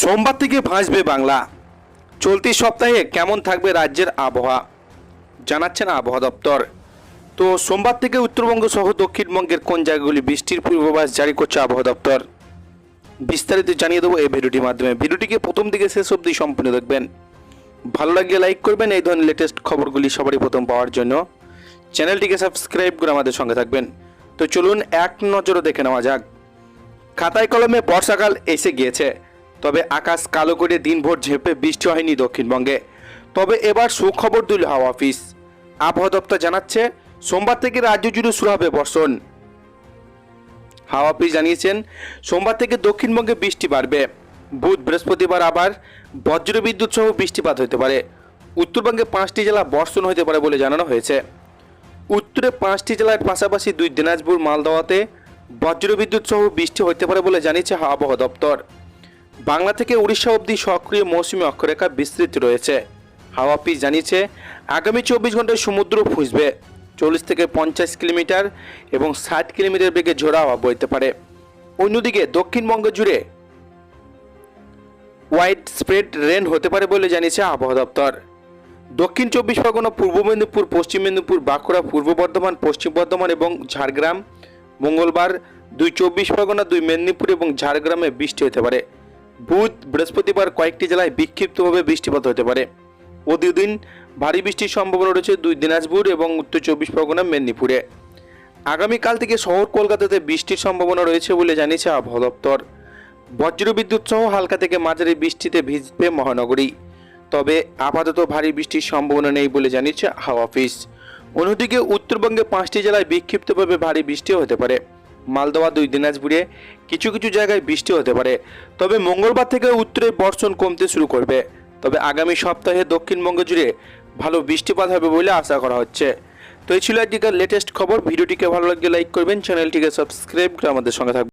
সোমবার থেকে ভাসবে বাংলা। চলতি সপ্তাহে কেমন থাকবে রাজ্যের আবহাওয়া? জানাচ্ছেন আবহাওয়া দপ্তর। তো সোমবার থেকে উত্তরবঙ্গ সহ দক্ষিণবঙ্গের কোন জায়গাগুলি বৃষ্টির পূর্বাভাস জারি করছে আবহাওয়া দপ্তর? বিস্তারিত জানিয়ে দেবো এই ভিডিওটির মাধ্যমে। ভিডিওটিকে প্রথম থেকে শেষ অবধি সম্পূর্ণ দেখবেন। ভালো লাগলে লাইক করবেন, এই ধরনের লেটেস্ট খবরগুলি সবারই প্রথম পাওয়ার জন্য। চ্যানেলটিকে সাবস্ক্রাইব করে আমাদের সঙ্গে থাকবেন। তো চলুন এক নজরে দেখে নেওয়া যাক। খাতায় কলমে বর্ষাকাল এসে গিয়েছে। তবে আকাশ কালো করে দিনভর ঝেঁপে বৃষ্টি হয়নি দক্ষিণবঙ্গে। তবে এবার সুখবর দিল হাওয়া অফিস। আবহাওয়া দপ্তর জানাচ্ছে, সোমবার থেকে রাজ্য জুড়ে শুরু হবে বর্ষণ। হাওয়া অফিস জানিয়েছেন, সোমবার থেকে দক্ষিণবঙ্গে বৃষ্টি বাড়বে। বুধ বৃহস্পতিবার আবার বজ্রবিদ্যুৎ সহ বৃষ্টিপাত হতে পারে। উত্তরবঙ্গে পাঁচটি জেলা বর্ষণ হতে পারে বলে জানানো হয়েছে। উত্তরে পাঁচটি জেলার পাশাপাশি দুই দিনাজপুর মালদহতে বজ্রবিদ্যুৎ সহ বৃষ্টি হতে পারে বলে জানিয়েছে আবহাওয়া দপ্তর। বাংলা থেকে উড়িষ্যা অবধি সক্রিয় মৌসুমি অক্ষরেখা বিস্তৃত রয়েছে। হাওয়া অফিস জানিয়েছে, আগামী চব্বিশ ঘন্টায় সমুদ্র ফুসবে। চল্লিশ থেকে পঞ্চাশ কিলোমিটার এবং ষাট কিলোমিটার বেগে ঝোড়া হাওয়া বইতে পারে। অন্যদিকে, দক্ষিণবঙ্গ জুড়ে ওয়াইড স্প্রেড রেন হতে পারে বলে জানিয়েছে আবহাওয়া দপ্তর। দক্ষিণ চব্বিশ পরগনা, পূর্ব মেদিনীপুর, পশ্চিম মেদিনীপুর, বাঁকুড়া, পূর্ব বর্ধমান, পশ্চিম বর্ধমান এবং ঝাড়গ্রাম মঙ্গলবার দুই চব্বিশ পরগনা, দুই মেদিনীপুর এবং ঝাড়গ্রামে বৃষ্টি হতে পারে। বুধ বৃহস্পতিবার কয়েকটি জেলায় বিক্ষিপ্তভাবে বৃষ্টিপাত হতে পারে। প্রতিদিন ভারী বৃষ্টির সম্ভাবনা রয়েছে দুই দিনাজপুর এবং উত্তর চব্বিশ পরগনা, মেদিনীপুরে। আগামীকাল থেকে শহর কলকাতাতে বৃষ্টির সম্ভাবনা রয়েছে বলে জানিয়েছে আবহাওয়া দপ্তর। বজ্রবিদ্যুৎ সহ হালকা থেকে মাঝারি বৃষ্টিতে ভিজবে মহানগরী। তবে আপাতত ভারী বৃষ্টির সম্ভাবনা নেই বলে জানিয়েছে হাওয়া অফিস। অন্যদিকে উত্তরবঙ্গে পাঁচটি জেলায় বিক্ষিপ্তভাবে ভারী বৃষ্টিও হতে পারে। মালদহ দুই দিনাজপুরে কিছু কিছু জায়গায় বৃষ্টি হতে পারে। তবে মঙ্গলবার থেকে উত্তরে বর্ষণ কমতে শুরু করবে। তবে আগামী সপ্তাহে দক্ষিণবঙ্গ জুড়ে ভালো বৃষ্টিপাত হবে বলে আশা করা হচ্ছে। তো এই ছিল আজকের লেটেস্ট খবর। ভিডিওটিকে ভালো লাগলে লাইক করবেন, চ্যানেলটিকে সাবস্ক্রাইব করে আমাদের সঙ্গে থাকবেন।